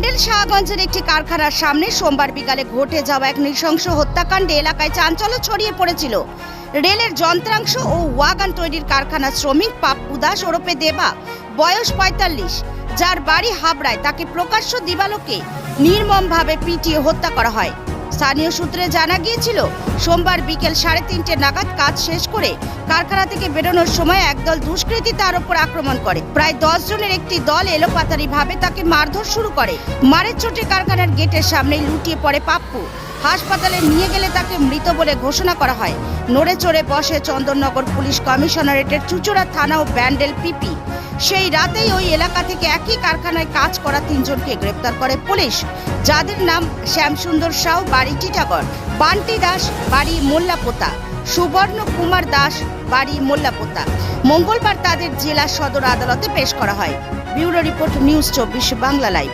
ব্যান্ডেল শাহগঞ্জের একটি কারখানার সামনে সোমবার বিকালে ঘটে যাওয়া এক নৃশংস হত্যাকাণ্ডে এলাকায় চাঞ্চল্য ছড়িয়ে পড়েছিল। রেলের যন্ত্রাংশ ও ওয়াগান তৈরির কারখানার শ্রমিক পাপ্পু দাস ওরপে দেবা, বয়স পঁয়তাল্লিশ, যার বাড়ি হাবড়ায় তাকে প্রকাশ্য দিবালোকে নির্মমভাবে পিটিয়ে হত্যা করা হয়। স্থানীয় সূত্রে জানা গিয়েছিল, সোমবার বিকেল সাড়ে তিনটে নাগাদ কাজ শেষ করে কারখানা থেকে বেরোনোর সময় একদল দুষ্কৃতী তার উপর আক্রমণ করে। প্রায় দশ জনের একটি দল এলোপাতারি ভাবে তাকে মারধর শুরু করে। মারের চোটে কারখানার গেটের সামনেই লুটিয়ে পড়ে পাপ্পু। হাসপাতালে নিয়ে গেলে তাকে মৃত বলে ঘোষণা করা হয়। নড়ে চড়ে বসে চন্দননগর পুলিশ কমিশনারেটের চুচুড়া থানা ও ব্যান্ডেল পিপি। সেই রাতেই ওই এলাকা থেকে একই কারখানায় কাজ করা তিনজনকে গ্রেপ্তার করে পুলিশ, যাদের নাম শ্যামসুন্দর সাউ, বাড়ি টিটাগড়, বান্টি দাস, বাড়ি মোল্লাপোতা, সুবর্ণ কুমার দাস, বাড়ি মোল্লাপোতা। মঙ্গলবার তাদের জেলা সদর আদালতে পেশ করা হয়। ব্যুরো রিপোর্ট নিউজ চব্বিশ, বাংলা লাইভ।